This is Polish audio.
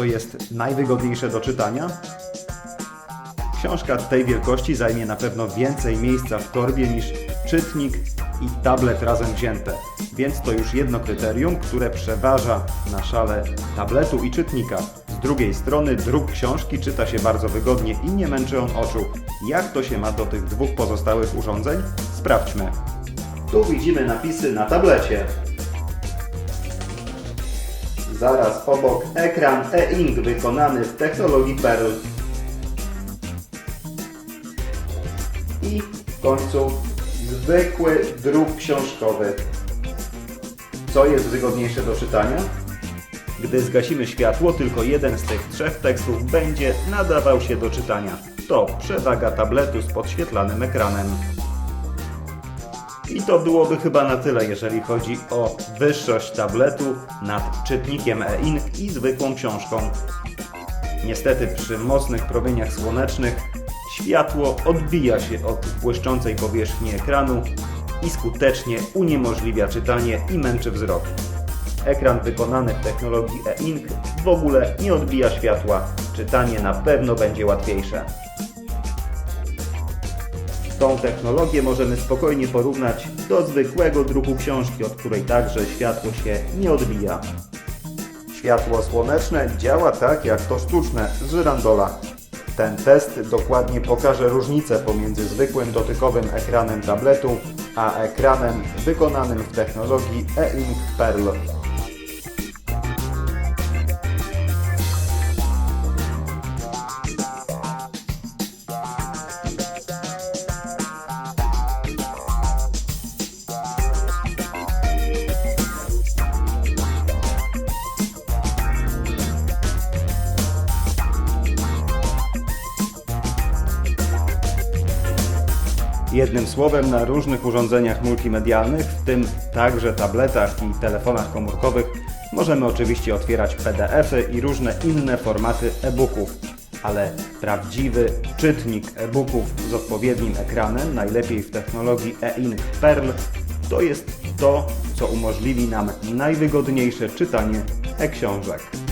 co jest najwygodniejsze do czytania? Książka tej wielkości zajmie na pewno więcej miejsca w torbie niż czytnik i tablet razem wzięte, więc to już jedno kryterium, które przeważa na szale tabletu i czytnika. Z drugiej strony druk książki czyta się bardzo wygodnie i nie męczy on oczu. Jak to się ma do tych dwóch pozostałych urządzeń? Sprawdźmy. Tu widzimy napisy na tablecie. Zaraz obok ekran e-ink wykonany w technologii Perl. I w końcu zwykły druk książkowy. Co jest wygodniejsze do czytania? Gdy zgasimy światło, tylko jeden z tych trzech tekstów będzie nadawał się do czytania. To przewaga tabletu z podświetlanym ekranem. I to byłoby chyba na tyle, jeżeli chodzi o wyższość tabletu nad czytnikiem e-ink i zwykłą książką. Niestety przy mocnych promieniach słonecznych światło odbija się od błyszczącej powierzchni ekranu i skutecznie uniemożliwia czytanie i męczy wzrok. Ekran wykonany w technologii e-ink w ogóle nie odbija światła. Czytanie na pewno będzie łatwiejsze. Tą technologię możemy spokojnie porównać do zwykłego druku książki, od której także światło się nie odbija. Światło słoneczne działa tak jak to sztuczne z żyrandola. Ten test dokładnie pokaże różnicę pomiędzy zwykłym dotykowym ekranem tabletu a ekranem wykonanym w technologii e-ink Perl. Jednym słowem, na różnych urządzeniach multimedialnych, w tym także tabletach i telefonach komórkowych, możemy oczywiście otwierać PDFy i różne inne formaty e-booków. Ale prawdziwy czytnik e-booków z odpowiednim ekranem, najlepiej w technologii e-ink Perl, to jest to, co umożliwi nam najwygodniejsze czytanie e-książek.